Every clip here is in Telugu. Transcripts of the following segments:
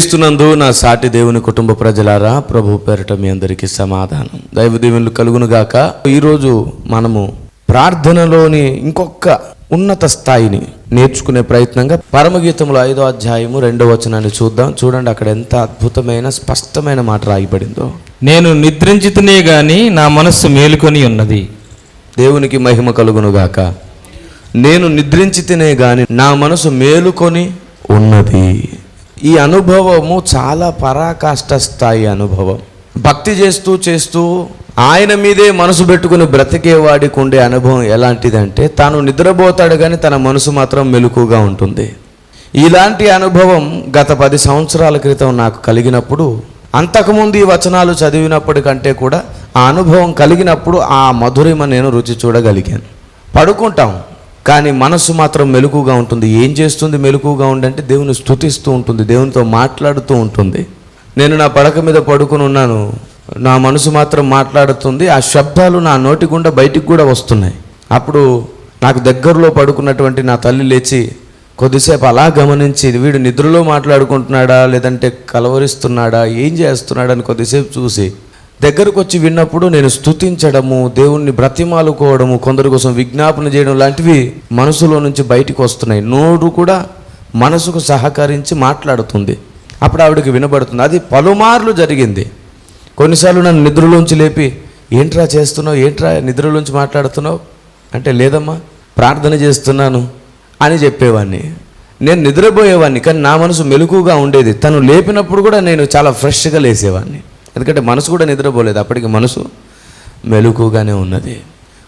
క్రీస్తునందు నా సాటి దేవుని కుటుంబ ప్రజలారా ప్రభు పేరట మీ అందరికీ సమాధానం. దైవ దీవెనలు కలుగును గాక. ఈరోజు మనము ప్రార్థనలోని ఇంకొక ఉన్నత స్థాయిని నేర్చుకునే ప్రయత్నంగా పరమగీతములో ఐదో అధ్యాయము రెండో వచనాన్ని చూద్దాం. చూడండి అక్కడ ఎంత అద్భుతమైన స్పష్టమైన మాట రాయబడిందో. నేను నిద్రించితనే గాని నా మనస్సు మేలుకొని ఉన్నది. దేవునికి మహిమ కలుగును గాక. నేను నిద్రించితేనే గాని నా మనసు మేలుకొని ఉన్నది. ఈ అనుభవము చాలా పరాకాష్ట స్థాయి అనుభవం. భక్తి చేస్తూ చేస్తూ ఆయన మీదే మనసు పెట్టుకుని బ్రతికేవాడికి ఉండే అనుభవం ఎలాంటిదంటే తాను నిద్రపోతాడు కానీ తన మనసు మాత్రం మెలకుగా ఉంటుంది. ఇలాంటి అనుభవం గత పది సంవత్సరాల క్రితం నాకు కలిగినప్పుడు అంతకుముందు ఈ వచనాలు చదివినప్పటికంటే కూడా ఆ అనుభవం కలిగినప్పుడు ఆ మధురిమ నేను రుచి చూడగలిగాను. పడుకుంటాం. కానీ మనస్సు మాత్రం మెలకుగా ఉంటుంది. ఏం చేస్తుంది? మెలకుగా ఉండంటే దేవుని స్థుతిస్తూ ఉంటుంది. దేవునితో మాట్లాడుతూ ఉంటుంది. నేను నా పడక మీద పడుకుని ఉన్నాను. నా మనసు మాత్రం మాట్లాడుతుంది. ఆ శబ్దాలు నా నోటి గుండా బయటికి కూడా వస్తున్నాయి. అప్పుడు నాకు దగ్గరలో పడుకున్నటువంటి నా తల్లి లేచి కొద్దిసేపు అలా గమనించి వీడు నిద్రలో మాట్లాడుకుంటున్నాడా? లేదంటే కలవరిస్తున్నాడా? ఏం చేస్తున్నాడా అని కొద్దిసేపు చూసి దగ్గరకు వచ్చి విన్నప్పుడు నేను స్తుతించడము దేవుణ్ణి బ్రతిమాలుకోవడము కొందరి కోసం విజ్ఞాపన చేయడం లాంటివి మనసులో నుంచి బయటకు వస్తున్నాయి. నోరు కూడా మనసుకు సహకరించి మాట్లాడుతుంది. అప్పుడు ఆవిడకి వినబడుతుంది అది పలుమార్లు జరిగింది. కొన్నిసార్లు నన్ను నిద్రలోంచి లేపి ఏంట్రా చేస్తున్నావు? ఏంట్రా నిద్రలోంచి మాట్లాడుతున్నావు? అంటే లేదమ్మా ప్రార్థన చేస్తున్నాను అని చెప్పేవాడిని నేను నిద్రపోయేవాడిని కానీ నా మనసు మెలకుగా ఉండేది. తను లేపినప్పుడు కూడా నేను చాలా ఫ్రెష్గా లేసేవాడిని ఎందుకంటే మనసు కూడా నిద్రపోలేదు. అప్పటికి మనసు మెలుకుగానే ఉన్నది.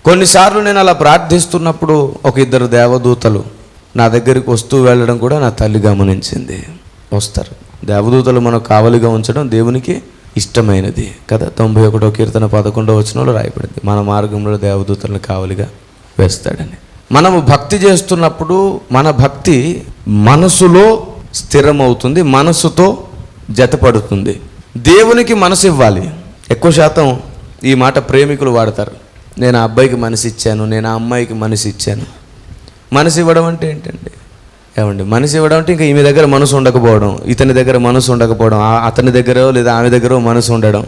కొన్నిసార్లు నేను అలా ప్రార్థిస్తున్నప్పుడు ఒక ఇద్దరు దేవదూతలు నా దగ్గరికి వస్తూ వెళ్ళడం కూడా నా తల్లి గమనించింది. వస్తారు. దేవదూతలు మనకు కావలిగా ఉంచడం దేవునికి ఇష్టమైనది కదా. తొంభై ఒకటో కీర్తన పదకొండో వచనంలో రాయబడింది. మన మార్గంలో దేవదూతలను కావలిగా వేస్తాడని. మనము భక్తి చేస్తున్నప్పుడు మన భక్తి మనసులో స్థిరమవుతుంది మనసుతో జతపడుతుంది. దేవునికి మనసు ఇవ్వాలి. ఎక్కువ శాతం ఈ మాట ప్రేమికులు వాడతారు. నేను ఆ అబ్బాయికి మనసు ఇచ్చాను నేను ఆ అమ్మాయికి మనసు ఇచ్చాను. మనసు ఇవ్వడం అంటే ఏంటండి? ఏమండి? మనసు ఇవ్వడం అంటే ఇంకా ఈమె దగ్గర మనసు ఉండకపోవడం ఇతని దగ్గర మనసు ఉండకపోవడం అతని దగ్గర లేదా ఆమె దగ్గర మనసు ఉండడం.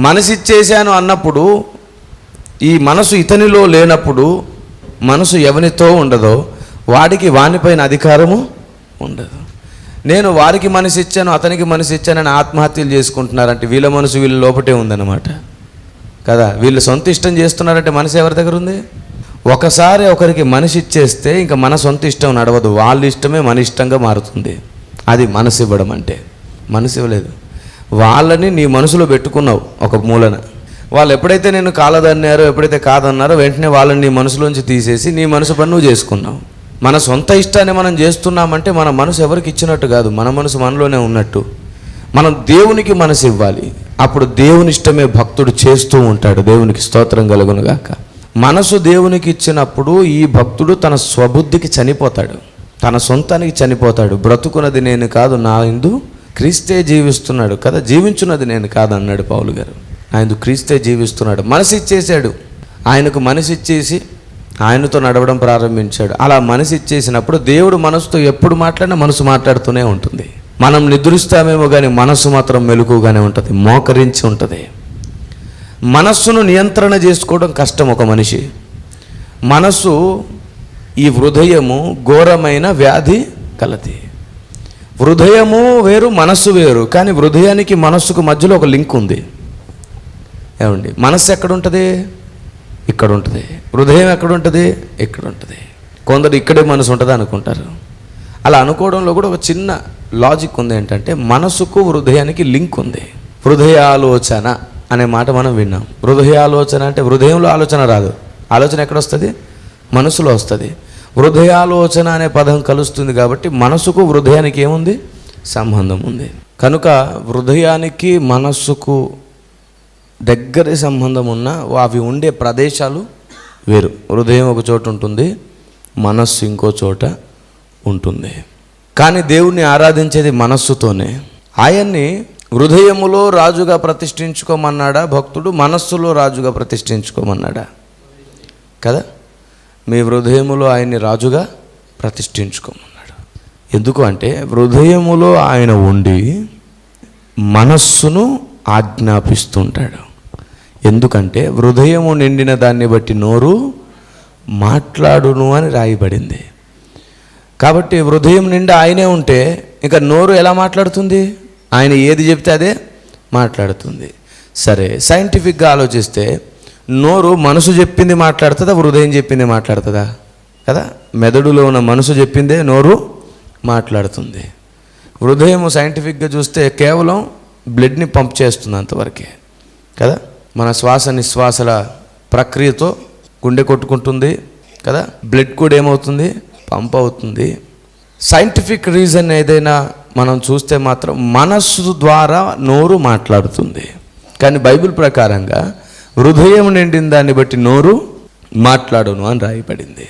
మనసు ఇచ్చేసాను అన్నప్పుడు ఈ మనసు ఇతనిలో లేనప్పుడు మనసు ఎవనితో ఉండదో వాడికి వానిపైన అధికారము ఉండదు. నేను వారికి మనసు ఇచ్చాను అతనికి మనసు ఇచ్చానని ఆత్మహత్యలు చేసుకుంటున్నారంటే వీళ్ళ మనసు వీళ్ళ లోపటే ఉందన్నమాట. కదా? వీళ్ళు సొంత ఇష్టం చేస్తున్నారంటే మనసు ఎవరి దగ్గర ఉంది? ఒకసారి ఒకరికి మనసు ఇచ్చేస్తే ఇంకా మన సొంత ఇష్టం నడవదు. వాళ్ళ ఇష్టమే మన ఇష్టంగా మారుతుంది. అది మనసు ఇవ్వడం అంటే. మనసు ఇవ్వలేదు. వాళ్ళని నీ మనసులో పెట్టుకున్నావు ఒక మూలన. వాళ్ళు ఎప్పుడైతే నేను కాలదన్నారో ఎప్పుడైతే కాదన్నారో వెంటనే వాళ్ళని నీ మనసులోంచి తీసేసి నీ మనసు పని నువ్వు చేసుకున్నావు. మన సొంత ఇష్టాన్ని మనం చేస్తున్నామంటే మన మనసు ఎవరికి ఇచ్చినట్టు కాదు. మన మనసు మనలోనే ఉన్నట్టు. మనం దేవునికి మనసు ఇవ్వాలి. అప్పుడు దేవుని ఇష్టమే భక్తుడు చేస్తూ ఉంటాడు. దేవునికి స్తోత్రం కలుగునుగాక మనసు దేవునికి ఇచ్చినప్పుడు ఈ భక్తుడు తన స్వబుద్ధికి చనిపోతాడు. తన సొంతానికి చనిపోతాడు. బ్రతుకున్నది నేను కాదు నా ఇందు క్రీస్తే జీవిస్తున్నాడు కదా. జీవించున్నది నేను కాదు అన్నాడు పౌలు గారు. ఆయన క్రీస్తే జీవిస్తున్నాడు. మనసు ఇచ్చేసాడు ఆయనకు మనసు ఇచ్చేసి ఆయనతో నడవడం ప్రారంభించాడు. అలా మనసు ఇచ్చేసినప్పుడు దేవుడు మనసుతో ఎప్పుడు మాట్లాడినా మనసు మాట్లాడుతూనే ఉంటుంది. మనం నిద్రిస్తామేమో కానీ మనసు మాత్రం మెలకుగానే ఉంటుంది మోకరించి ఉంటుంది. మనస్సును నియంత్రణ చేసుకోవడం కష్టం ఒక మనిషి. మనస్సు ఈ హృదయము ఘోరమైన వ్యాధి కలది. హృదయము వేరు మనస్సు వేరు కానీ హృదయానికి మనస్సుకు మధ్యలో ఒక లింక్ ఉంది. ఏమండి? మనస్సు ఎక్కడుంటుంది ఇక్కడ ఉంటుంది హృదయం ఎక్కడ ఉంటుంది ఇక్కడ ఉంటుంది కొందరు ఇక్కడే మనసు ఉంటుంది అనుకుంటారు. అలా అనుకోవడంలో కూడా ఒక చిన్న లాజిక్ ఉంది ఏంటంటే మనసుకు హృదయానికి లింక్ ఉంది. హృదయ ఆలోచన అనే మాట మనం విన్నాం. హృదయాలోచన అంటే హృదయంలో ఆలోచన రాదు. ఆలోచన ఎక్కడ వస్తుంది మనసులో వస్తుంది. హృదయాలోచన అనే పదం కలుస్తుంది కాబట్టి మనసుకు హృదయానికి ఏముంది? సంబంధం ఉంది. కనుక హృదయానికి మనస్సుకు దగ్గర సంబంధం ఉన్న అవి ఉండే ప్రదేశాలు వేరు. హృదయం ఒక చోట ఉంటుంది మనస్సు ఇంకో చోట ఉంటుంది. కానీ దేవుణ్ణి ఆరాధించేది మనస్సుతోనే. ఆయన్ని హృదయములో రాజుగా ప్రతిష్ఠించుకోమన్నాడా? భక్తుడు మనస్సులో రాజుగా ప్రతిష్ఠించుకోమన్నాడా? కదా? మీ హృదయములో ఆయన్ని రాజుగా ప్రతిష్ఠించుకోమన్నాడు. ఎందుకు అంటే హృదయములో ఆయన ఉండి మనస్సును ఆజ్ఞాపిస్తుంటాడు. ఎందుకంటే హృదయము నిండిన దాన్ని బట్టి నోరు మాట్లాడును అని రాయబడింది. కాబట్టి హృదయం నిండా ఆయనే ఉంటే ఇంకా నోరు ఎలా మాట్లాడుతుంది? ఆయన ఏది చెప్తే అదే మాట్లాడుతుంది. సరే సైంటిఫిక్గా ఆలోచిస్తే నోరు మనసు చెప్పింది మాట్లాడుతుందా హృదయం చెప్పింది మాట్లాడుతుందా? కదా? మెదడులో ఉన్న మనసు చెప్పిందే నోరు మాట్లాడుతుంది. హృదయం సైంటిఫిక్గా చూస్తే కేవలం బ్లడ్ని పంప్ చేస్తుంది అంతవరకే. కదా? మన శ్వాస నిశ్వాసల ప్రక్రియతో గుండె కొట్టుకుంటుంది కదా? బ్లడ్ కూడా ఏమవుతుంది? పంప్ అవుతుంది. సైంటిఫిక్ రీజన్ ఏదైనా మనం చూస్తే మాత్రం మనస్సు ద్వారా నోరు మాట్లాడుతుంది. కానీ బైబిల్ ప్రకారంగా హృదయం నిండిన దాన్ని బట్టి నోరు మాట్లాడును అని రాయబడింది.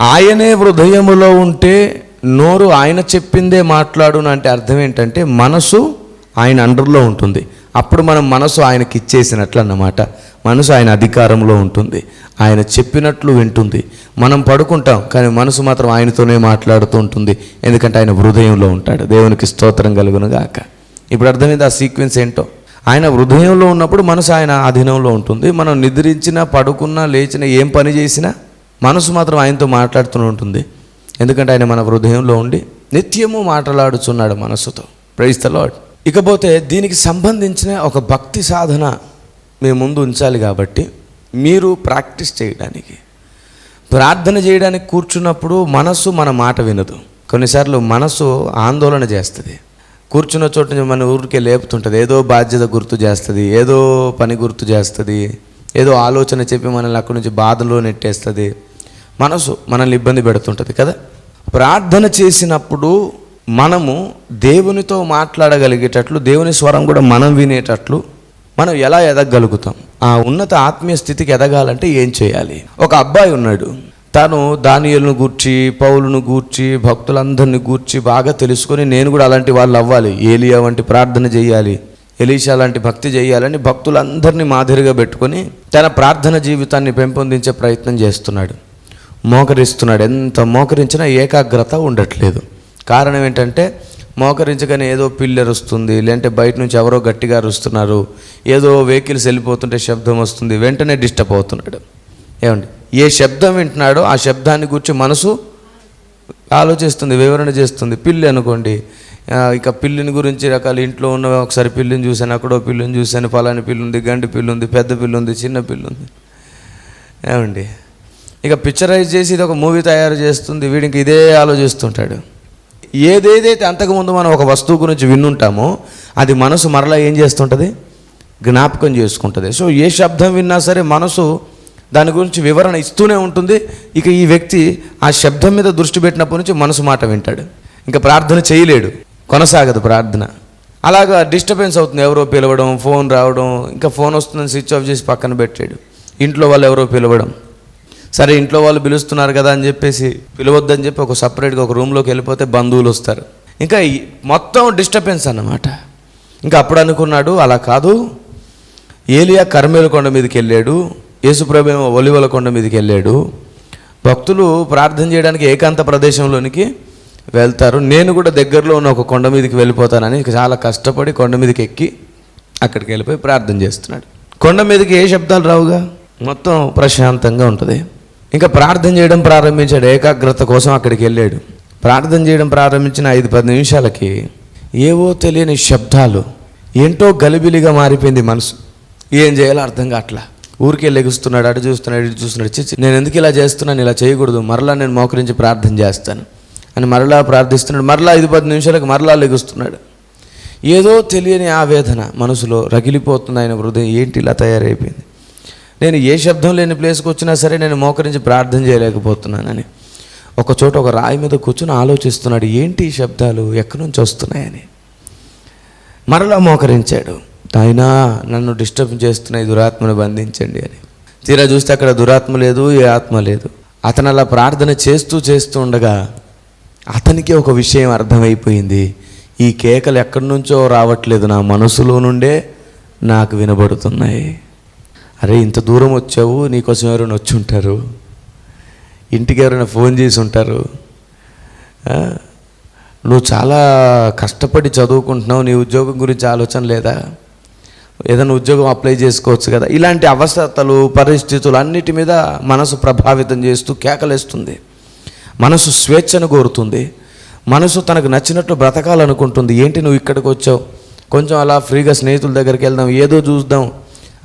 ఆయనే హృదయములో ఉంటే నోరు ఆయన చెప్పిందే మాట్లాడును అంటే అర్థం ఏంటంటే మనసు ఆయన అండర్లో ఉంటుంది. అప్పుడు మనం మనసు ఆయనకి ఇచ్చేసినట్లు అన్నమాట. మనసు ఆయన అధికారంలో ఉంటుంది. ఆయన చెప్పినట్లు వింటుంది. మనం పడుకుంటాం కానీ మనసు మాత్రం ఆయనతోనే మాట్లాడుతూ ఉంటుంది. ఎందుకంటే ఆయన హృదయంలో ఉంటాడు. దేవునికి స్తోత్రం కలుగును గాక ఇప్పుడు అర్థమైంది ఆ సీక్వెన్స్ ఏంటో? ఆయన హృదయంలో ఉన్నప్పుడు మనసు ఆయన అధీనంలో ఉంటుంది. మనం నిద్రించినా పడుకున్నా లేచినా ఏం పని చేసినా మనసు మాత్రం ఆయనతో మాట్లాడుతూనే ఉంటుంది. ఎందుకంటే ఆయన మన హృదయంలో ఉండి నిత్యము మాట్లాడుచున్నాడు మనసుతో. ప్రైజ్ ద లాడ్ ఇకపోతే దీనికి సంబంధించిన ఒక భక్తి సాధన మీ ముందు ఉంచాలి కాబట్టి మీరు ప్రాక్టీస్ చేయడానికి ప్రార్థన చేయడానికి కూర్చున్నప్పుడు మనస్సు మన మాట వినదు. కొన్నిసార్లు మనసు ఆందోళన చేస్తుంది. కూర్చున్న చోట నుంచి మన ఊరికే లేపుతుంటుంది. ఏదో బాధ్యత గుర్తు చేస్తుంది ఏదో పని గుర్తు చేస్తుంది ఏదో ఆలోచన చెప్పి మనల్ని అక్కడి నుంచి బాధలో నెట్టేస్తుంది. మనసు మనల్ని ఇబ్బంది పెడుతుంటుంది కదా? ప్రార్థన చేసినప్పుడు మనము దేవునితో మాట్లాడగలిగేటట్లు దేవుని స్వరం కూడా మనం వినేటట్లు మనం ఎలా ఎదగలుగుతాం? ఆ ఉన్నత ఆత్మీయ స్థితికి ఎదగాలంటే ఏం చేయాలి? ఒక అబ్బాయి ఉన్నాడు. తను దానియలను గూర్చి పౌలను గూర్చి భక్తులందరిని గూర్చి బాగా తెలుసుకొని నేను కూడా అలాంటి వాళ్ళు అవ్వాలి. ఏలియా వంటి ప్రార్థన చేయాలి ఎలీషా లాంటి భక్తి చేయాలని భక్తులందరినీ మాదిరిగా పెట్టుకొని తన ప్రార్థన జీవితాన్ని పెంపొందించే ప్రయత్నం చేస్తున్నాడు. మోకరిస్తున్నాడు. ఎంత మోకరించినా ఏకాగ్రత ఉండట్లేదు. కారణం ఏంటంటే మోకరించగానే ఏదో పిల్లర్ వస్తుంది లేదంటే బయట నుంచి ఎవరో గట్టిగా అరుస్తున్నారు ఏదో వెహికల్స్ వెళ్ళిపోతుంటే శబ్దం వస్తుంది వెంటనే డిస్టర్బ్ అవుతున్నాడు. ఏమండి? ఏ శబ్దం వింటున్నాడో ఆ శబ్దాన్ని గురించి మనసు ఆలోచిస్తుంది వివరణ చేస్తుంది. పిల్లి అనుకోండి ఇక పిల్లిని గురించి రకాల ఇంట్లో ఉన్న ఒకసారి పిల్లిని చూశాను అక్కడో పిల్లిని చూశాను ఫలాని పిల్లి ఉంది గండి పిల్లి ఉంది పెద్ద పిల్లి ఉంది చిన్న పిల్లి ఉంది. ఏమండి? ఇక పిక్చరైజ్ చేసి ఇది ఒక మూవీ తయారు చేస్తుంది వీడికి ఇదే ఆలోచిస్తుంటాడు. ఏదేదైతే అంతకుముందు మనం ఒక వస్తువు గురించి విన్నుంటామో అది మనసు మరలా ఏం చేస్తుంటుంది? జ్ఞాపకం చేసుకుంటుంది. సో ఏ శబ్దం విన్నా సరే మనసు దాని గురించి వివరణ ఇస్తూనే ఉంటుంది. ఇక ఈ వ్యక్తి ఆ శబ్దం మీద దృష్టి పెట్టినప్పటి నుంచి మనసు మాట వింటాడు. ఇంకా ప్రార్థన చేయలేడు. కొనసాగదు ప్రార్థన. అలాగా డిస్టర్బెన్స్ అవుతుంది. ఎవరో పిలవడం ఫోన్ రావడం ఇంకా ఫోన్ వస్తుందని స్విచ్ ఆఫ్ చేసి పక్కన పెట్టాడు. ఇంట్లో వాళ్ళు ఎవరో పిలవడం. సరే ఇంట్లో వాళ్ళు పిలుస్తున్నారు కదా అని చెప్పేసి పిలవద్దని చెప్పి ఒక సపరేట్గా ఒక రూమ్లోకి వెళ్ళిపోతే బంధువులు వస్తారు. ఇంకా మొత్తం డిస్టర్బెన్స్ అన్నమాట. ఇంకా అప్పుడు అనుకున్నాడు అలా కాదు. ఏలియా కర్మేల కొండ మీదకి వెళ్ళాడు యేసుప్రభు ఏమో ఒలివల కొండ మీదకి వెళ్ళాడు. భక్తులు ప్రార్థన చేయడానికి ఏకాంత ప్రదేశంలోనికి వెళ్తారు. నేను కూడా దగ్గరలో ఉన్న ఒక కొండ మీదకి వెళ్ళిపోతానని చాలా కష్టపడి కొండ మీదకి ఎక్కి అక్కడికి వెళ్ళిపోయి ప్రార్థన చేస్తున్నాడు. కొండ మీదకి ఏ శబ్దాలు రావుగా? మొత్తం ప్రశాంతంగా ఉంటుంది. ఇంకా ప్రార్థన చేయడం ప్రారంభించాడు ఏకాగ్రత కోసం అక్కడికి వెళ్ళాడు. ప్రార్థన చేయడం ప్రారంభించిన ఐదు పది నిమిషాలకి ఏవో తెలియని శబ్దాలు ఏంటో గలిబిలిగా మారిపోయింది మనసు. ఏం చేయాలో అర్థం కావట్లా. ఊరికే లెగుస్తున్నాడు అటు చూస్తున్నాడు ఇటు చూస్తున్నాడు. చిచ్చి నేను ఎందుకు ఇలా చేస్తున్నాను ఇలా చేయకూడదు మరలా నేను మోకరించి ప్రార్థన చేస్తాను అని మరలా ప్రార్థిస్తున్నాడు. మరలా ఐదు పది నిమిషాలకు మరలా లెగుస్తున్నాడు. ఏదో తెలియని ఆవేదన మనసులో రగిలిపోతుంది ఆయన హృదయం ఏంటి ఇలా తయారైపోయింది? నేను ఏ శబ్దం లేని ప్లేస్కి వచ్చినా సరే నేను మోకరించి ప్రార్థన చేయలేకపోతున్నానని. ఒక చోట ఒక రాయి మీద కూర్చుని ఆలోచిస్తున్నాడు ఏంటి ఈ శబ్దాలు? ఎక్కడి నుంచి వస్తున్నాయని? మరలా మోకరించాడు ఆయన నన్ను డిస్టర్బ్ చేస్తున్నాయి దురాత్మను బంధించండి అని. తీరా చూస్తే అక్కడ దురాత్మ లేదు ఏ ఆత్మ లేదు. అతను అలా ప్రార్థన చేస్తూ చేస్తూ ఉండగా అతనికి ఒక విషయం అర్థమైపోయింది. ఈ కేకలు ఎక్కడి నుంచో రావట్లేదు నా మనసులో నుండే నాకు వినబడుతున్నాయి. అరే ఇంత దూరం వచ్చావు నీకోసం ఎవరైనా వచ్చి ఉంటారు? ఇంటికి ఎవరైనా ఫోన్ చేసి ఉంటారు? నువ్వు చాలా కష్టపడి చదువుకుంటున్నావు నీ ఉద్యోగం గురించి ఆలోచన లేదా? ఏదైనా ఉద్యోగం అప్లై చేసుకోవచ్చు కదా? ఇలాంటి అవసరతలు పరిస్థితులు అన్నిటి మీద మనసు ప్రభావితం చేస్తూ కేకలేస్తుంది. మనసు స్వేచ్ఛను కోరుతుంది. మనసు తనకు నచ్చినట్లు బ్రతకాలనుకుంటుంది. ఏంటి నువ్వు ఇక్కడికి వచ్చావు? కొంచెం అలా ఫ్రీగా స్నేహితుల దగ్గరికి వెళ్దాం. ఏదో చూద్దాం.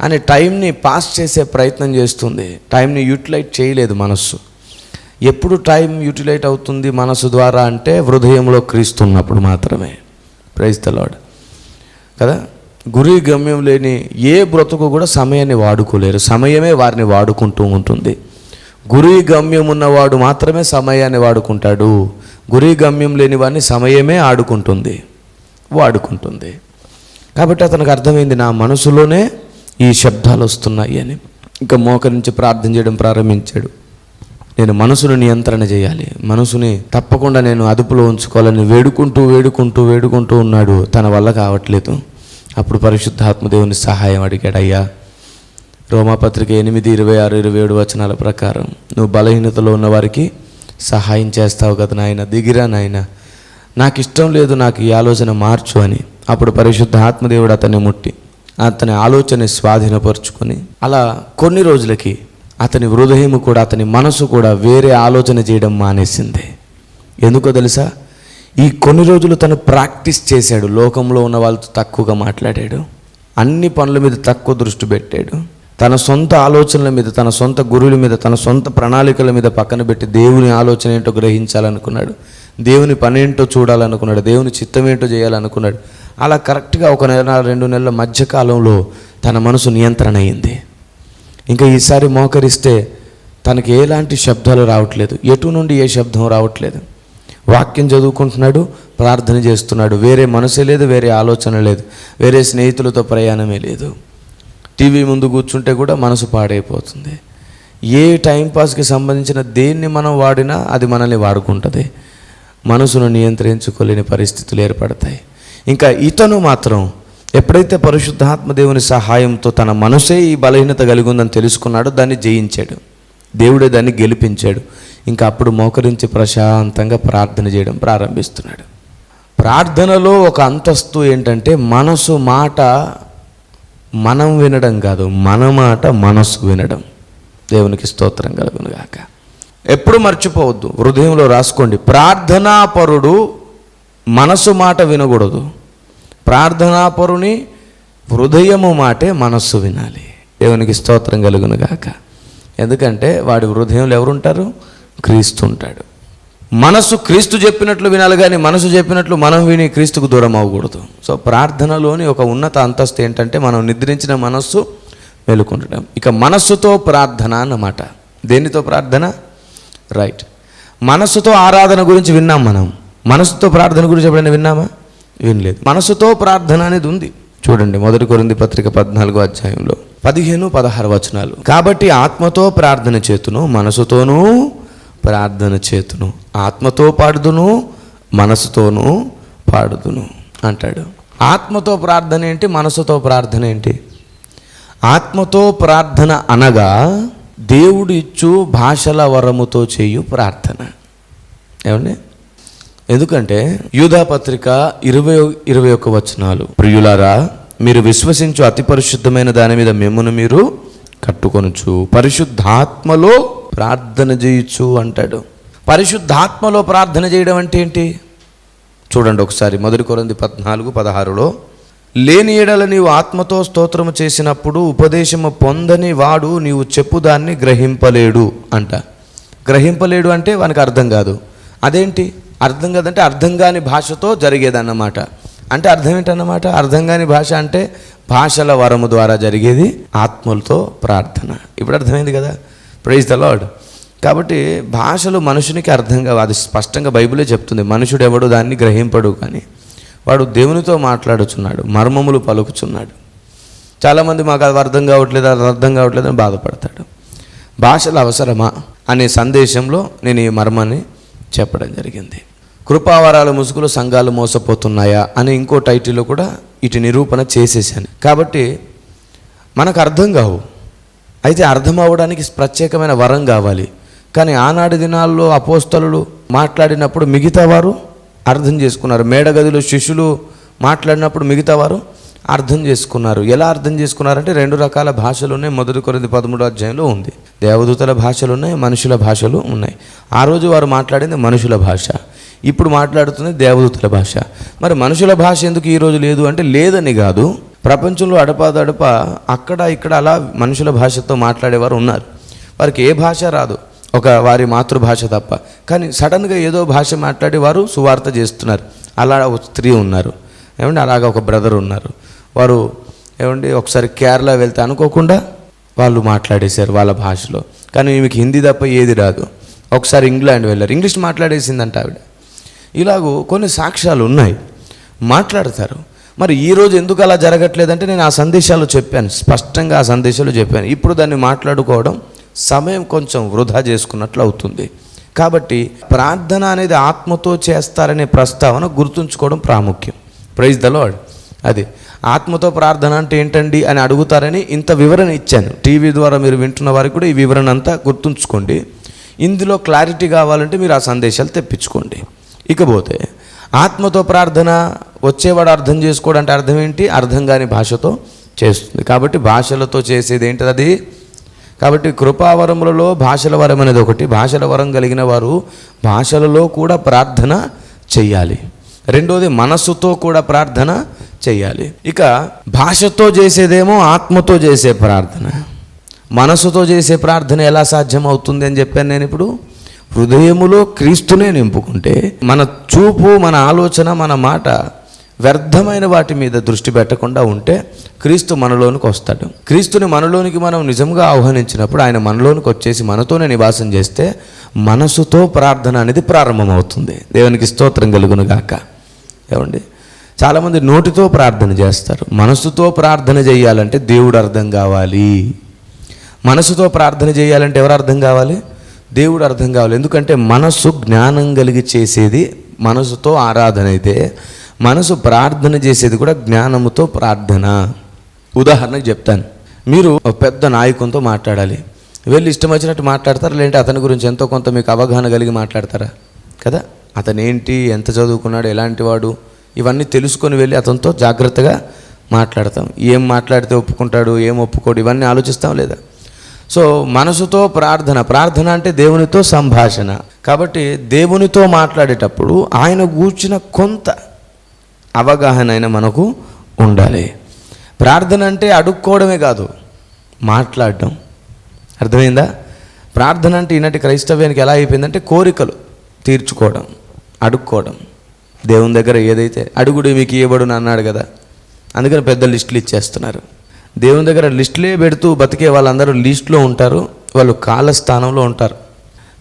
అనే టైంని పాస్ చేసే ప్రయత్నం చేస్తుంది. టైంని యూటిలైజ్ చేయలేదు మనస్సు. ఎప్పుడు టైం యూటిలైట్ అవుతుంది మనసు ద్వారా అంటే హృదయంలో క్రీస్తున్నప్పుడు మాత్రమే. ప్రైజ్ ద కదా? గురి గమ్యం లేని ఏ బ్రతుకు కూడా సమయాన్ని వాడుకోలేరు. సమయమే వారిని వాడుకుంటూ ఉంటుంది. గురి గమ్యం ఉన్నవాడు మాత్రమే సమయాన్ని వాడుకుంటాడు. గురి గమ్యం లేని వాడిని సమయమే ఆడుకుంటుంది. వాడుకుంటుంది. కాబట్టి అతనికి అర్థమైంది నా మనసులోనే ఈ శబ్దాలు వస్తున్నాయి అని. ఇంకా మోకరించి ప్రార్థన చేయడం ప్రారంభించాడు. నేను మనసును నియంత్రణ చేయాలి. మనసుని తప్పకుండా నేను అదుపులో ఉంచుకోవాలని వేడుకుంటూ వేడుకుంటూ వేడుకుంటూ ఉన్నాడు. తన వల్ల కావట్లేదు. అప్పుడు పరిశుద్ధాత్మదేవుని సహాయం అడిగాడు అయ్యా రోమాపత్రిక ఎనిమిది ఇరవై ఆరు ఇరవై ఏడు వచనాల ప్రకారం నువ్వు బలహీనతలో ఉన్న వారికి సహాయం చేస్తావు కదా నాయన దిగిరా నాయన. నాకు ఇష్టం లేదు నాకు ఈ ఆలోచన మార్చు అని. అప్పుడు పరిశుద్ధ ఆత్మదేవుడు అతన్ని ముట్టి అతని ఆలోచన స్వాధీనపరుచుకొని అలా కొన్ని రోజులకి అతని హృదయం కూడా అతని మనసు కూడా వేరే ఆలోచన చేయడం మానేసింది. ఎందుకో తెలుసా? ఈ కొన్ని రోజులు తను ప్రాక్టీస్ చేశాడు. లోకంలో ఉన్న వాళ్ళతో తక్కువగా మాట్లాడాడు. అన్ని పనుల మీద తక్కువ దృష్టి పెట్టాడు. తన సొంత ఆలోచనల మీద తన సొంత గురువుల మీద తన సొంత ప్రణాళికల మీద పక్కన పెట్టి దేవుని ఆలోచన ఏంటో గ్రహించాలనుకున్నాడు. దేవుని పని ఏంటో చూడాలనుకున్నాడు. దేవుని చిత్తం ఏంటో చేయాలనుకున్నాడు. అలా కరెక్ట్గా ఒక నెల రెండు నెలల మధ్యకాలంలో తన మనసు నియంత్రణ అయింది. ఇంకా ఈసారి మోకరిస్తే తనకి ఎలాంటి శబ్దాలు రావట్లేదు. ఎటు నుండి ఏ శబ్దం రావట్లేదు. వాక్యం చదువుకుంటున్నాడు ప్రార్థన చేస్తున్నాడు. వేరే మనసే లేదు వేరే ఆలోచన లేదు వేరే స్నేహితులతో ప్రయాణమే లేదు. టీవీ ముందు కూర్చుంటే కూడా మనసు పాడైపోతుంది. ఏ టైంపాస్కి సంబంధించిన దేన్ని మనం వాడినా అది మనల్ని వాడుకుంటుంది. మనసును నియంత్రించుకోలేని పరిస్థితులు ఏర్పడతాయి. ఇంకా ఇతను మాత్రం ఎప్పుడైతే పరిశుద్ధాత్మ దేవుని సహాయంతో తన మనసే ఈ బలహీనత కలిగి ఉందని తెలుసుకున్నాడో దాన్ని జయించాడు. దేవుడే దాన్ని గెలిపించాడు. ఇంకా అప్పుడు మోకరించి ప్రశాంతంగా ప్రార్థన చేయడం ప్రారంభిస్తున్నాడు. ప్రార్థనలో ఒక అంతస్తు ఏంటంటే మనసు మాట మనం వినడం కాదు మన మాట మనసు వినడం. దేవునికి స్తోత్రం కలుగును గాక. ఎప్పుడు మర్చిపోవద్దు హృదయంలో రాసుకోండి. ప్రార్థనాపరుడు మనసు మాట వినకూడదు. ప్రార్థనాపరుని హృదయము మాటే మనస్సు వినాలి. దేవునికి స్తోత్రం కలుగును గాక. ఎందుకంటే వాడి హృదయంలో ఎవరుంటారు? క్రీస్తు ఉంటాడు మనసు క్రీస్తు చెప్పినట్లు వినాలి కానీ మనసు చెప్పినట్లు మనం విని క్రీస్తుకు దూరం అవ్వకూడదు. సో ప్రార్థనలోని ఒక ఉన్నత అంతస్తు ఏంటంటే మనం నిద్రించిన మనస్సు మేలుకుంటడం ఇక మనస్సుతో ప్రార్థన అన్నమాట. దేనితో ప్రార్థన? రైట్. మనస్సుతో ఆరాధన గురించి విన్నాం మనం. మనస్సుతో ప్రార్థన గురించి ఎప్పుడైనా విన్నామా? వినలేదు. మనస్సుతో ప్రార్థన అనేది ఉంది. చూడండి మొదటి కొరింది పత్రిక పద్నాలుగో అధ్యాయంలో. పదిహేను పదహారు వచనాలు. కాబట్టి ఆత్మతో ప్రార్థన చేతును మనసుతోనూ ప్రార్థన చేతును. ఆత్మతో పాడుదును మనసుతోనూ పాడుదును అంటాడు. ఆత్మతో ప్రార్థన ఏంటి? మనసుతో ప్రార్థన ఏంటి? ఆత్మతో ప్రార్థన అనగా దేవుడు ఇచ్చు భాషల వరముతో చేయు ప్రార్థన. ఏమండి? ఎందుకంటే యూదా పత్రిక ఇరవై ఇరవై ఒక్క వచనాలు. ప్రియులారా మీరు విశ్వసించు అతి పరిశుద్ధమైన దాని మీద మిమ్మను మీరు కట్టుకొనుచు పరిశుద్ధాత్మలో ప్రార్థన చేయొచ్చు అంటాడు. పరిశుద్ధాత్మలో ప్రార్థన చేయడం అంటే ఏంటి? చూడండి ఒకసారి మొదటి కొరంది పద్నాలుగు పదహారులో లేని ఎడల నీవు ఆత్మతో స్తోత్రము చేసినప్పుడు ఉపదేశము పొందని వాడు నీవు చెప్పుదాన్ని గ్రహింపలేడు అంట. గ్రహింపలేడు అంటే వానికి అర్థం కాదు. అదేంటి? అర్థం కాదంటే అర్థం కాని భాషతో జరిగేదన్నమాట. అంటే అర్థం ఏంటన్నమాట అర్థం కాని భాష అంటే భాషల వరము ద్వారా జరిగేది ఆత్మలతో ప్రార్థన. ఇప్పుడు అర్థమైంది కదా? ప్రైజ్ ద లాడ్ కాబట్టి భాషలు మనుషునికి అర్థం కావు అది స్పష్టంగా బైబిలే చెప్తుంది. మనుషుడు ఎవడు దాన్ని గ్రహింపడు కానీ వాడు దేవునితో మాట్లాడుచున్నాడు మర్మములు పలుకుచున్నాడు. చాలామంది మాకు అది అర్థం కావట్లేదు అది అర్థం కావట్లేదు అని బాధపడతాడు. భాషలు అవసరమా అనే సందేశంలో నేను ఈ మర్మాన్ని చెప్పడం జరిగింది. కృపావరాల ముసుగులో సంఘాలు మోసపోతున్నాయా అనే ఇంకో టైటిల్లో కూడా ఇటు నిరూపణ చేసేసాను కాబట్టి మనకు అర్థం కావు. అయితే అర్థం అవ్వడానికి ప్రత్యేకమైన వరం కావాలి. కానీ ఆనాటి దినాల్లో అపోస్తలు మాట్లాడినప్పుడు మిగతా వారు అర్థం చేసుకున్నారు. మేడగదిలో శిష్యులు మాట్లాడినప్పుడు మిగతా వారు అర్థం చేసుకున్నారు. ఎలా అర్థం చేసుకున్నారంటే రెండు రకాల భాషలు ఉన్నాయి. మొదటి కొరింది పదమూడో అధ్యాయంలో ఉంది. దేవదూతల భాషలు ఉన్నాయి మనుషుల భాషలు ఉన్నాయి. ఆ రోజు వారు మాట్లాడింది మనుషుల భాష. ఇప్పుడు మాట్లాడుతుంది దేవదూతల భాష. మరి మనుషుల భాష ఎందుకు ఈ రోజు లేదు అంటే లేదని కాదు. ప్రపంచంలో అడపాదడప అక్కడ ఇక్కడ అలా మనుషుల భాషతో మాట్లాడేవారు ఉన్నారు. వారికి ఏ భాష రాదు. ఒక వారి మాతృభాష తప్ప. కానీ సడన్గా ఏదో భాష మాట్లాడి వారు సువార్త చేస్తున్నారు. అలా ఒక స్త్రీ ఉన్నారు. ఏమంటే అలాగ ఒక బ్రదర్ ఉన్నారు. వారు ఏమండి ఒకసారి కేరళ వెళ్తే అనుకోకుండా వాళ్ళు మాట్లాడేశారు వాళ్ళ భాషలో. కానీ ఈమెకి హిందీ తప్ప ఏది రాదు. ఒకసారి ఇంగ్లాండ్ వెళ్ళారు. ఇంగ్లీష్ మాట్లాడేసిందంట ఆవిడ. ఇలాగూ కొన్ని సాక్ష్యాలు ఉన్నాయి. మాట్లాడతారు. మరి ఈరోజు ఎందుకు అలా జరగట్లేదంటే నేను ఆ సందేశాలు చెప్పాను. స్పష్టంగా ఆ సందేశాలు చెప్పాను. ఇప్పుడు దాన్ని మాట్లాడుకోవడం సమయం కొంచెం వృధా చేసుకున్నట్లు అవుతుంది. కాబట్టి ప్రార్థన అనేది ఆత్మతో చేస్తారనే ప్రస్తావన గుర్తుంచుకోవడం ప్రాముఖ్యం. ప్రైజ్ ద లాడ్ అది. ఆత్మతో ప్రార్థన అంటే ఏంటండి అని అడుగుతారని ఇంత వివరణ ఇచ్చాను. టీవీ ద్వారా మీరు వింటున్న వారికి కూడా ఈ వివరణ అంతా గుర్తుంచుకోండి. ఇందులో క్లారిటీ కావాలంటే మీరు ఆ సందేశాలు తెప్పించుకోండి. ఇకపోతే ఆత్మతో ప్రార్థన వచ్చేవాడు అర్థం చేసుకోవడంటే అర్థం ఏంటి? అర్థం కాని భాషతో చేస్తుంది. కాబట్టి భాషలతో చేసేది ఏంటిది అది? కాబట్టి కృపావరములలో భాషల వరం అనేది ఒకటి. భాషల వరం కలిగిన వారు భాషలలో కూడా ప్రార్థన చెయ్యాలి. రెండోది మనస్సుతో కూడా ప్రార్థన చేయాలి. ఇక భాషతో చేసేదేమో ఆత్మతో చేసే ప్రార్థన. మనసుతో చేసే ప్రార్థన ఎలా సాధ్యం అవుతుంది అని చెప్పాను నేను ఇప్పుడు. హృదయములో క్రీస్తునే నింపుకుంటే మన చూపు మన ఆలోచన మన మాట వ్యర్థమైన వాటి మీద దృష్టి పెట్టకుండా ఉంటే క్రీస్తు మనలోనికి వస్తాడు. క్రీస్తుని మనలోనికి మనం నిజంగా ఆహ్వానించినప్పుడు ఆయన మనలోనికి వచ్చేసి మనతోనే నివాసం చేస్తే మనసుతో ప్రార్థన అనేది ప్రారంభమవుతుంది. దేవునికి స్తోత్రం కలుగును గాక. ఏమండి? చాలామంది నోటితో ప్రార్థన చేస్తారు. మనసుతో ప్రార్థన చేయాలంటే దేవుడు అర్థం కావాలి. మనసుతో ప్రార్థన చేయాలంటే ఎవరు అర్థం కావాలి? దేవుడు అర్థం కావాలి. ఎందుకంటే మనసు జ్ఞానం కలిగి చేసేది మనసుతో ఆరాధన అయితే మనసు ప్రార్థన చేసేది కూడా జ్ఞానముతో ప్రార్థన. ఉదాహరణకు చెప్తాను. మీరు ఒక పెద్ద నాయకునితో మాట్లాడాలి. వెళ్ళి ఇష్టం వచ్చినట్టు మాట్లాడతారా? లేదంటే అతని గురించి ఎంతో కొంత మీకు అవగాహన కలిగి మాట్లాడతారా? కదా? అతను ఏంటి ఎంత చదువుకున్నాడు? ఎలాంటి వాడు? ఇవన్నీ తెలుసుకొని వెళ్ళి అతనితో జాగ్రత్తగా మాట్లాడతాం. ఏం మాట్లాడితే ఒప్పుకుంటాడు ఏం ఒప్పుకోడు ఇవన్నీ ఆలోచిస్తాం లేదా? సో మనసుతో ప్రార్థన ప్రార్థన అంటే దేవునితో సంభాషణ. కాబట్టి దేవునితో మాట్లాడేటప్పుడు ఆయన గూర్చిన కొంత అవగాహన అయినా మనకు ఉండాలి. ప్రార్థన అంటే అడుక్కోవడమే కాదు మాట్లాడడం. అర్థమైందా? ప్రార్థన అంటే ఈనాటి క్రైస్తవ్యానికి ఎలా అయిపోయిందంటే కోరికలు తీర్చుకోవడం అడుక్కోవడం. దేవుని దగ్గర ఏదైతే అడుగుడు మీకు ఇవ్వబడును అన్నాడు కదా అందుకని పెద్ద లిస్టులు ఇచ్చేస్తున్నారు. దేవుని దగ్గర లిస్టులే పెడుతూ బతికే వాళ్ళందరూ లిస్టులో ఉంటారు వాళ్ళు కాళ్ళ స్థానంలో ఉంటారు.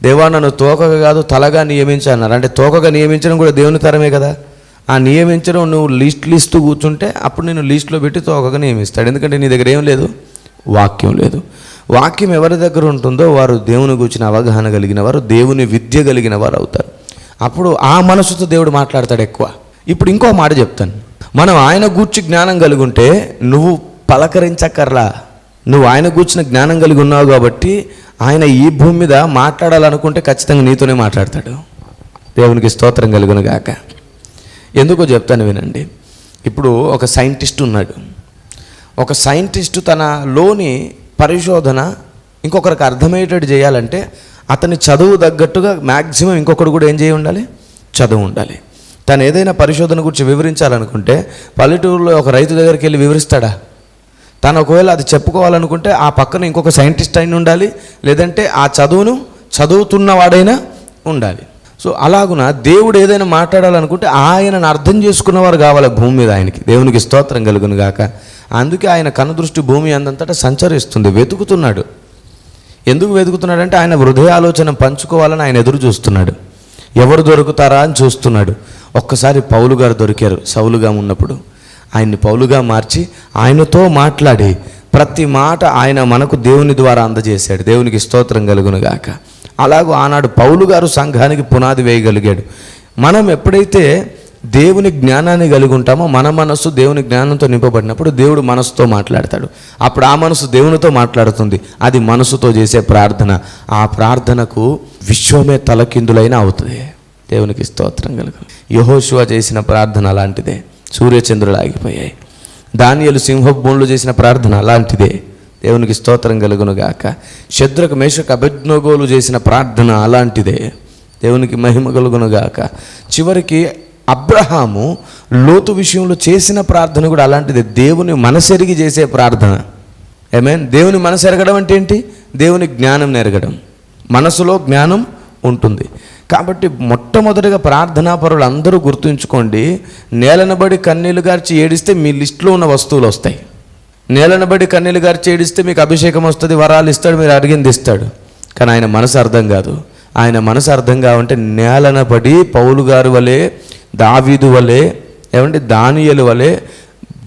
దేవా నన్ను తోకగా కాదు తలగా నియమించు అన్నారు అంటే తోకగా నియమించడం కూడా దేవుని తరమే కదా. ఆ నియమించడం నువ్వు లిస్ట్ లిస్ట్ కూర్చుంటే అప్పుడు నేను లిస్టులో పెట్టి తోకగా నియమిస్తాడు. ఎందుకంటే నీ దగ్గర ఏం లేదు? వాక్యం లేదు. వాక్యం ఎవరి దగ్గర ఉంటుందో వారు దేవుని గురించిన అవగాహన కలిగిన వారు దేవుని విద్య కలిగిన వారు అవుతారు. అప్పుడు ఆ మనసుతో దేవుడు మాట్లాడతాడు ఎక్కువ. ఇప్పుడు ఇంకో మాట చెప్తాను. మనం ఆయన గూర్చి జ్ఞానం కలిగి ఉంటే నువ్వు పలకరించక్కర్లా. నువ్వు ఆయన కూర్చిన జ్ఞానం కలిగి ఉన్నావు కాబట్టి ఆయన ఈ భూమి మీద మాట్లాడాలనుకుంటే ఖచ్చితంగా నీతోనే మాట్లాడతాడు. దేవునికి స్తోత్రం కలుగును గాక. ఎందుకో చెప్తాను వినండి. ఇప్పుడు ఒక సైంటిస్ట్ ఉన్నాడు. ఒక సైంటిస్ట్ తన లోని పరిశోధన ఇంకొకరికి అర్థమయ్యేటట్టు చేయాలంటే అతని చదువు తగ్గట్టుగా మ్యాక్సిమం ఇంకొకడు కూడా ఏం చేయి ఉండాలి? చదువు ఉండాలి. తను ఏదైనా పరిశోధన గురించి వివరించాలనుకుంటే పల్లెటూరులో ఒక రైతు దగ్గరికి వెళ్ళి వివరిస్తాడా? తను ఒకవేళ అది చెప్పుకోవాలనుకుంటే ఆ పక్కన ఇంకొక సైంటిస్ట్ అయిన ఉండాలి లేదంటే ఆ చదువును చదువుతున్నవాడైనా ఉండాలి. సో అలాగున దేవుడు ఏదైనా మాట్లాడాలనుకుంటే ఆయనను అర్థం చేసుకున్నవారు కావాలి భూమి మీద ఆయనకి. దేవునికి స్తోత్రం కలుగును గాక. అందుకే ఆయన కనుదృష్టి భూమి అందంతటా సంచరిస్తుంది వెతుకుతున్నాడు. ఎందుకు వెతుకుతున్నాడంటే ఆయన హృదయ ఆలోచన పంచుకోవాలని ఆయన ఎదురు చూస్తున్నాడు. ఎవరు దొరుకుతారా అని చూస్తున్నాడు. ఒక్కసారి పౌలు గారు దొరికారు సౌలుగా ఉన్నప్పుడు. ఆయన్ని పౌలుగా మార్చి ఆయనతో మాట్లాడి ప్రతి మాట ఆయన మనకు దేవుని ద్వారా అందజేశాడు. దేవునికి స్తోత్రం కలుగునుగాక అలాగూ ఆనాడు పౌలు గారు సంఘానికి పునాది వేయగలిగాడు. మనం ఎప్పుడైతే దేవుని జ్ఞానాన్ని కలిగి ఉంటామో మన మనస్సు దేవుని జ్ఞానంతో నింపబడినప్పుడు దేవుడు మనసుతో మాట్లాడతాడు. అప్పుడు ఆ మనసు దేవునితో మాట్లాడుతుంది. అది మనసుతో చేసే ప్రార్థన. ఆ ప్రార్థనకు విశ్వమే తలకిందులైన అవుతుంది. దేవునికి స్తోత్రం కలుగు యహోశివ చేసిన ప్రార్థన అలాంటిదే. సూర్యచంద్రులు ఆగిపోయాయి. దానియలు సింహభూములు చేసిన ప్రార్థన అలాంటిదే. దేవునికి స్తోత్రం కలుగునుగాక శత్రుకు మేషకు అభిజ్ఞోగోలు చేసిన ప్రార్థన అలాంటిదే. దేవునికి మహిమ కలుగునుగాక చివరికి అబ్రహాము లోతు విషయంలో చేసిన ప్రార్థన కూడా అలాంటిది. దేవుని మనసెరిగి చేసే ప్రార్థన. ఏమేన్ దేవుని మనసు ఎరగడం అంటే ఏంటి? దేవుని జ్ఞానం నెరగడం మనసులో జ్ఞానం ఉంటుంది. కాబట్టి మొట్టమొదటిగా ప్రార్థనా పరులు అందరూ గుర్తుంచుకోండి. నేలనబడి కన్నీళ్ళు గార్చి ఏడిస్తే మీ లిస్టులో ఉన్న వస్తువులు వస్తాయి. నేలనబడి కన్నీళ్ళు గార్చి ఏడిస్తే మీకు అభిషేకం వస్తుంది వరాలు ఇస్తాడు మీరు అడిగింది ఇస్తాడు. కానీ ఆయన మనసు అర్థం కాదు. ఆయన మనసు అర్థం కావంటే నేలనబడి పౌలు గారు వలె దావీదు వలె ఏమంటే దానియలు వలె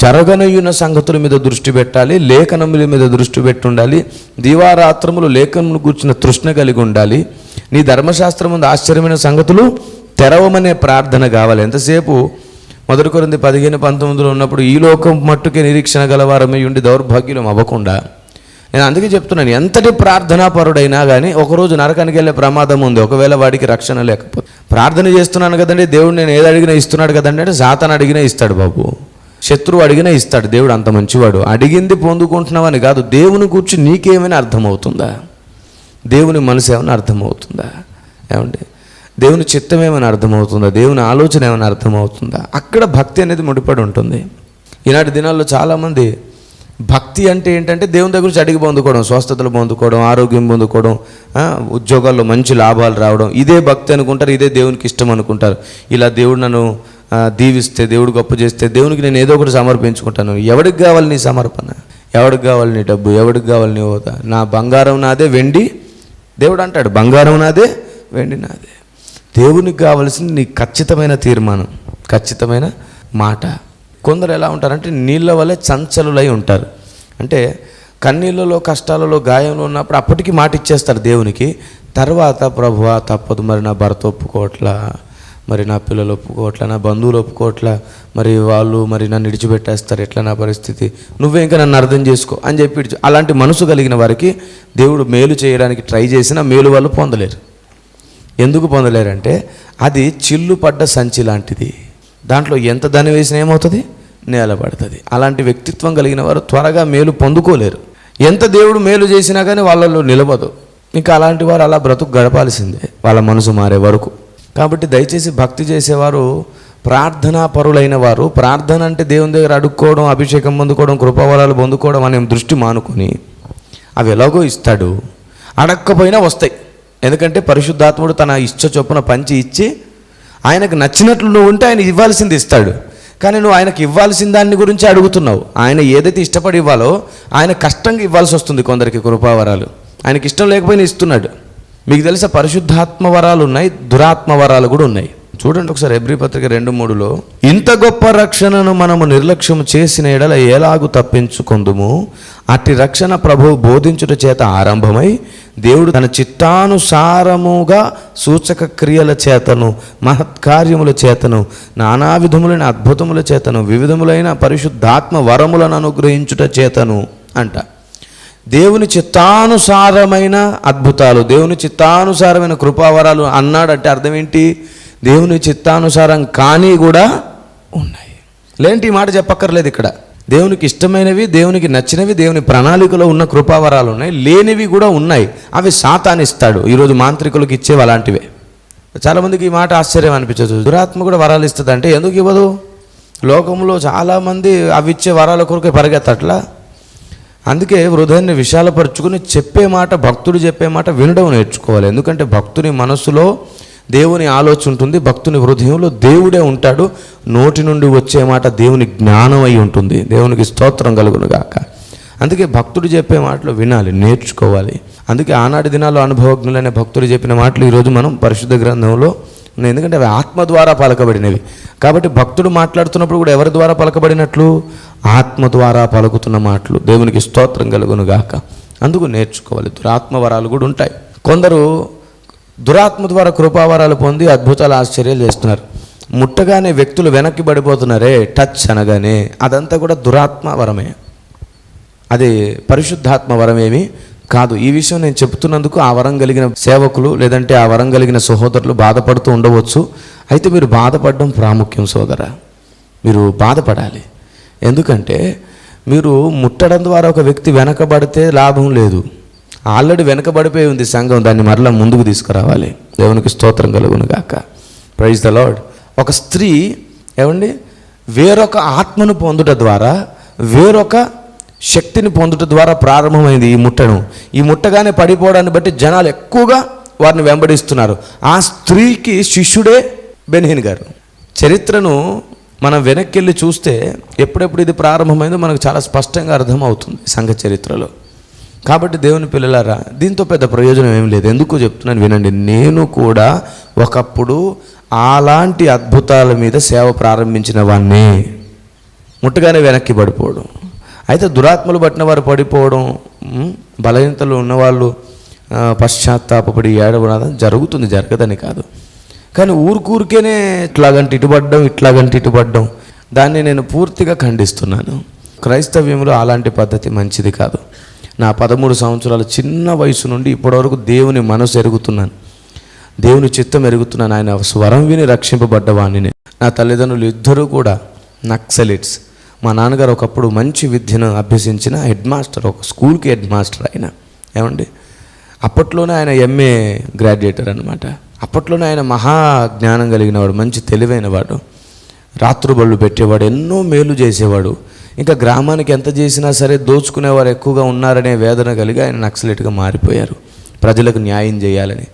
జరగనయ్యున్న సంగతుల మీద దృష్టి పెట్టాలి లేఖనముల మీద దృష్టి పెట్టి ఉండాలి దివారాత్రములు లేఖనములు కూర్చున్న తృష్ణ కలిగి ఉండాలి. నీ ధర్మశాస్త్రం ముందు ఆశ్చర్యమైన సంగతులు తెరవమనే ప్రార్థన కావాలి. ఎంతసేపు? మొదటి కొరింది పదిహేను పంతొమ్మిదిలో ఉన్నప్పుడు ఈ లోకం మట్టుకే నిరీక్షణ గలవారమై ఉండి దౌర్భాగ్యులం అవ్వకుండా నేను అందుకే చెప్తున్నాను ఎంతటి ప్రార్థనా పరుడైనా కానీ ఒకరోజు నరకానికి వెళ్ళే ప్రమాదం ఉంది. ఒకవేళ వాడికి రక్షణ లేకపోతే. ప్రార్థన చేస్తున్నాను కదండి దేవుడు నేను ఏది అడిగినా ఇస్తున్నాడు కదండి అంటే సాతాను అడిగినా ఇస్తాడు బాబు. శత్రువు అడిగినా ఇస్తాడు దేవుడు అంత మంచివాడు. అడిగింది పొందుకుంటున్నావని కాదు దేవుని కూర్చి నీకేమైనా అర్థమవుతుందా? దేవుని మనసు ఏమైనా అర్థమవుతుందా? ఏమండి? దేవుని చిత్తం ఏమైనా అర్థమవుతుందా? దేవుని ఆలోచన ఏమైనా అర్థమవుతుందా? అక్కడ భక్తి అనేది ముడిపడి ఉంటుంది. ఈనాటి దినాల్లో చాలామంది భక్తి అంటే ఏంటంటే దేవుని దగ్గర నుంచి అడిగి పొందుకోవడం స్వస్థతలు పొందుకోవడం ఆరోగ్యం పొందుకోవడం ఉద్యోగాల్లో మంచి లాభాలు రావడం. ఇదే భక్తి అనుకుంటారు ఇదే దేవునికి ఇష్టం అనుకుంటారు. ఇలా దేవుడు నన్ను దీవిస్తే దేవుడు గొప్ప చేస్తే దేవునికి నేను ఏదో ఒకటి సమర్పించుకుంటాను. ఎవడికి కావాలి నీ సమర్పణ? ఎవడికి కావాలి నీ డబ్బు? ఎవడికి కావాలి నీ హోదా? నా బంగారం నాదే వెండి దేవుడు అంటాడు. బంగారం నాదే వెండి నాదే. దేవునికి కావలసింది నీ ఖచ్చితమైన తీర్మానం ఖచ్చితమైన మాట. కొందరు ఎలా ఉంటారంటే నీళ్ళ వల్లే చంచలులై ఉంటారు. అంటే కన్నీళ్ళలో కష్టాలలో గాయంలో ఉన్నప్పుడు అప్పటికి మాట ఇచ్చేస్తారు దేవునికి. తర్వాత ప్రభువా తప్పదు మరి నా భర్త ఒప్పుకోవట్లా మరి నా పిల్లలు ఒప్పుకోవట్లా నా బంధువులు ఒప్పుకోవట్లా మరి వాళ్ళు మరి నన్ను విడిచిపెట్టేస్తారు ఎట్లా నా పరిస్థితి? నువ్వే ఇంకా నన్ను అర్థం చేసుకో అని చెప్పి అలాంటి మనసు కలిగిన వారికి దేవుడు మేలు చేయడానికి ట్రై చేసినా మేలు వాళ్ళు పొందలేరు. ఎందుకు పొందలేరంటే అది చిల్లు పడ్డ సంచి లాంటిది. దాంట్లో ఎంత ధనం వేసినా ఏమవుతుంది? నేలబడుతుంది అలాంటి వ్యక్తిత్వం కలిగిన వారు త్వరగా మేలు పొందుకోలేరు. ఎంత దేవుడు మేలు చేసినా కానీ వాళ్ళలో నిలబదు ఇంకా అలాంటి వారు అలా బ్రతుకు గడపాల్సిందే. వాళ్ళ మనసు మారే వరకు. కాబట్టి దయచేసి భక్తి చేసేవారు ప్రార్థనా పరులైన వారు ప్రార్థన అంటే దేవుని దగ్గర అడుక్కోవడం అభిషేకం పొందుకోవడం కృపావరాలు పొందుకోవడం అనే దృష్టి మానుకొని అవి ఎలాగో ఇస్తాడు. అడక్కపోయినా వస్తాయి. ఎందుకంటే పరిశుద్ధాత్ముడు తన ఇష్ట చొప్పున పంచి ఇచ్చి ఆయనకు నచ్చినట్లు నువ్వు ఉంటే ఆయన ఇవ్వాల్సింది ఇస్తాడు. కానీ నువ్వు ఆయనకు ఇవ్వాల్సిన దాన్ని గురించి అడుగుతున్నావు. ఆయన ఏదైతే ఇష్టపడి ఇవ్వాలో ఆయన కష్టంగా ఇవ్వాల్సి వస్తుంది కొందరికి కృపావరాలు. ఆయనకి ఇష్టం లేకపోయినా ఇస్తున్నాడు. మీకు తెలిసే పరిశుద్ధాత్మ వరాలు ఉన్నాయి దురాత్మ వరాలు కూడా ఉన్నాయి. చూడండి ఒకసారి ఎబ్రి పత్రిక రెండు మూడులో ఇంత గొప్ప రక్షణను మనము నిర్లక్ష్యం చేసిన ఎడల ఎలాగు తప్పించుకుందుము? అట్టి రక్షణ ప్రభు బోధించుట చేత ఆరంభమై దేవుడు తన చిత్తానుసారముగా సూచక క్రియల చేతను మహత్కార్యముల చేతను నానా విధములైన అద్భుతముల చేతను వివిధములైన పరిశుద్ధాత్మ వరములను అనుగ్రహించుట చేతను అంట. దేవుని చిత్తానుసారమైన అద్భుతాలు దేవుని చిత్తానుసారమైన కృపావరాలు అన్నాడంటే అర్థం ఏంటి దేవుని చిత్తానుసారం కానీ కూడా ఉన్నాయి. లేంటి ఈ మాట చెప్పక్కర్లేదు ఇక్కడ. దేవునికి ఇష్టమైనవి దేవునికి నచ్చినవి దేవుని ప్రణాళికలో ఉన్న కృపావరాలు ఉన్నాయి లేనివి కూడా ఉన్నాయి. అవి సాతానిస్తాడు. ఈరోజు మాంత్రికులకు ఇచ్చేవి అలాంటివే. చాలామందికి ఈ మాట ఆశ్చర్యం అనిపించదు. దురాత్మ కూడా వరాలు ఇస్తుంది అంటే ఎందుకు ఇవ్వదు? లోకంలో చాలామంది అవి ఇచ్చే వరాల కొరకే పరిగెత్తట్లా? అందుకే హృదయాన్ని విశాలపరుచుకుని చెప్పే మాట భక్తుడు చెప్పే మాట వినడం నేర్చుకోవాలి. ఎందుకంటే భక్తుని మనసులో దేవుని ఆలోచన ఉంటుంది భక్తుని హృదయంలో దేవుడే ఉంటాడు. నోటి నుండి వచ్చే మాట దేవుని జ్ఞానం అయి ఉంటుంది. దేవునికి స్తోత్రం కలుగును గాక. అందుకే భక్తుడు చెప్పే మాటలు వినాలి నేర్చుకోవాలి. అందుకే ఆనాటి దినాల్లో అనుభవజ్ఞులనే భక్తుడు చెప్పిన మాటలు ఈరోజు మనం పరిశుద్ధ గ్రంథంలో ఉన్నాయి. ఎందుకంటే అవి ఆత్మ ద్వారా పలకబడినవి. కాబట్టి భక్తుడు మాట్లాడుతున్నప్పుడు కూడా ఎవరి ద్వారా పలకబడినట్లు? ఆత్మ ద్వారా పలుకుతున్న మాటలు. దేవునికి స్తోత్రం కలుగును గాక. అందుకు నేర్చుకోవాలి. దురాత్మ వరాలు కూడా ఉంటాయి. కొందరు దురాత్మ ద్వారా కృపావరాలు పొంది అద్భుతాలు ఆశ్చర్యాలు చేస్తున్నారు. ముట్టగానే వ్యక్తులు వెనక్కి పడిపోతున్నారే టచ్ అనగానే అదంతా కూడా దురాత్మ వరమే. అది పరిశుద్ధాత్మ వరం ఏమి కాదు. ఈ విషయం నేను చెప్తున్నందుకు ఆ వరం కలిగిన సేవకులు లేదంటే ఆ వరం కలిగిన సహోదరులు బాధపడుతూ ఉండవచ్చు. అయితే మీరు బాధపడడం ప్రాముఖ్యం సోదర. మీరు బాధపడాలి. ఎందుకంటే మీరు ముట్టడం ద్వారా ఒక వ్యక్తి వెనకబడితే లాభం లేదు. ఆల్రెడీ వెనకబడిపోయి ఉంది సంఘం దాన్ని మరలా ముందుకు తీసుకురావాలి. దేవునికి స్తోత్రం కలుగును గాక. ప్రైజ్ ద లాడ్ ఒక స్త్రీ ఏమండి? వేరొక ఆత్మను పొందుట ద్వారా వేరొక శక్తిని పొందుట ద్వారా ప్రారంభమైంది ఈ ముట్టను. ఈ ముట్టగానే పడిపోవడాన్ని బట్టి జనాలు ఎక్కువగా వారిని వెంబడిస్తున్నారు. ఆ స్త్రీకి శిష్యుడే బెనిహిన్ గారు. చరిత్రను మనం వెనక్కి వెళ్ళి చూస్తే ఎప్పుడెప్పుడు ఇది ప్రారంభమైందో మనకు చాలా స్పష్టంగా అర్థమవుతుంది సంఘ చరిత్రలో. కాబట్టి దేవుని పిల్లలారా దీంతో పెద్ద ప్రయోజనం ఏం లేదు. ఎందుకు చెప్తున్నాను వినండి. నేను కూడా ఒకప్పుడు అలాంటి అద్భుతాల మీద సేవ ప్రారంభించిన వాణ్ణి. ముట్టగానే వెనక్కి పడిపోవడం. అయితే దురాత్మలు పట్టిన వారు పడిపోవడం బలహీనతలు ఉన్నవాళ్ళు పశ్చాత్తాపడి ఏడవడం జరుగుతుంది జరగదని కాదు. కానీ ఊరికూరికేనే ఇట్లాగంటే ఇటుపడ్డం ఇట్లాగంటే ఇటుపడ్డం దాన్ని నేను పూర్తిగా ఖండిస్తున్నాను. క్రైస్తవ్యంలో అలాంటి పద్ధతి మంచిది కాదు. నా పదమూడు సంవత్సరాల చిన్న వయసు నుండి ఇప్పటివరకు దేవుని మనసు ఎరుగుతున్నాను. దేవుని చిత్తం ఎరుగుతున్నాను. ఆయన స్వరం విని రక్షింపబడ్డవాణ్ణి నా తల్లిదండ్రులు ఇద్దరూ కూడా నక్సలిట్స్. మా నాన్నగారు ఒకప్పుడు మంచి విద్యను అభ్యసించిన హెడ్ మాస్టర్ ఒక స్కూల్కి హెడ్ మాస్టర్ ఆయన. ఏమండి? అప్పట్లోనే ఆయన ఎంఏ గ్రాడ్యుయేటర్ అనమాట అప్పట్లోనే ఆయన మహా జ్ఞానం కలిగినవాడు మంచి తెలివైనవాడు. రాత్రుబళ్ళు పెట్టేవాడు ఎన్నో మేలు చేసేవాడు. ఇంకా గ్రామానికి ఎంత చేసినా సరే దోచుకునేవారు ఎక్కువగా ఉన్నారనే వేదన కలిగి ఆయన నక్సలెట్గా మారిపోయారు. ప్రజలకు న్యాయం చేయాలని.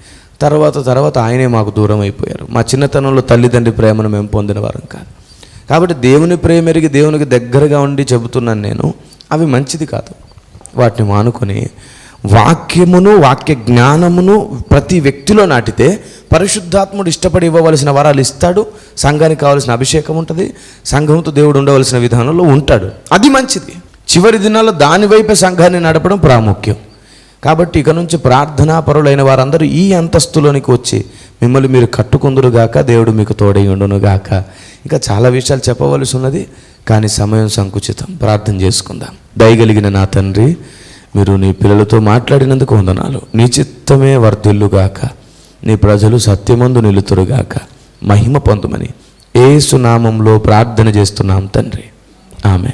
తర్వాత తర్వాత ఆయనే మాకు దూరం అయిపోయారు. మా చిన్నతనంలో తల్లిదండ్రి ప్రేమను మేము పొందిన వారం కాదు. కాబట్టి దేవుని ప్రేమ ఎరిగి దేవునికి దగ్గరగా ఉండి చెబుతున్నాను నేను. అవి మంచిది కాదు. వాటిని మానుకొని వాక్యమును వాక్య జ్ఞానమును ప్రతి వ్యక్తిలో నాటితే పరిశుద్ధాత్ముడు ఇష్టపడి ఇవ్వవలసిన వరాలు ఇస్తాడు. సంఘానికి కావలసిన అభిషేకం ఉంటుంది. సంఘంతో దేవుడు ఉండవలసిన విధానంలో ఉంటాడు. అది మంచిది. చివరి దినాల్లో దానివైపే సంఘాన్ని నడపడం ప్రాముఖ్యం. కాబట్టి ఇక నుంచి ప్రార్థనా పరులైన వారందరూ ఈ అంతస్తులోనికి వచ్చి మిమ్మల్ని మీరు కట్టుకుందురుగాక దేవుడు మీకు తోడై ఉండునుగాక ఇంకా చాలా విషయాలు చెప్పవలసి ఉన్నది కానీ సమయం సంకుచితం. ప్రార్థన చేసుకుందాం. దయగలిగిన నా తండ్రి మీరు నీ పిల్లలతో మాట్లాడినందుకు వందనాలు. నీ చిత్తమే వర్ధిల్లుగాక. నీ ప్రజలు సత్యమందు నిలుతురుగాక. మహిమ పొందుమని ఏసు నామంలో ప్రార్థన చేస్తున్నాం తండ్రి. ఆమె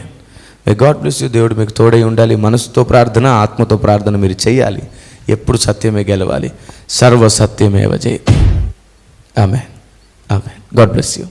మే గాడ్ బ్లెస్ యూ దేవుడు మీకు తోడై ఉండాలి. మనసుతో ప్రార్థన ఆత్మతో ప్రార్థన మీరు చేయాలి. ఎప్పుడు సత్యమే గెలవాలి. సర్వ సత్యమేవ జయతి ఆమె ఆమె గాడ్ బ్లెస్ యూ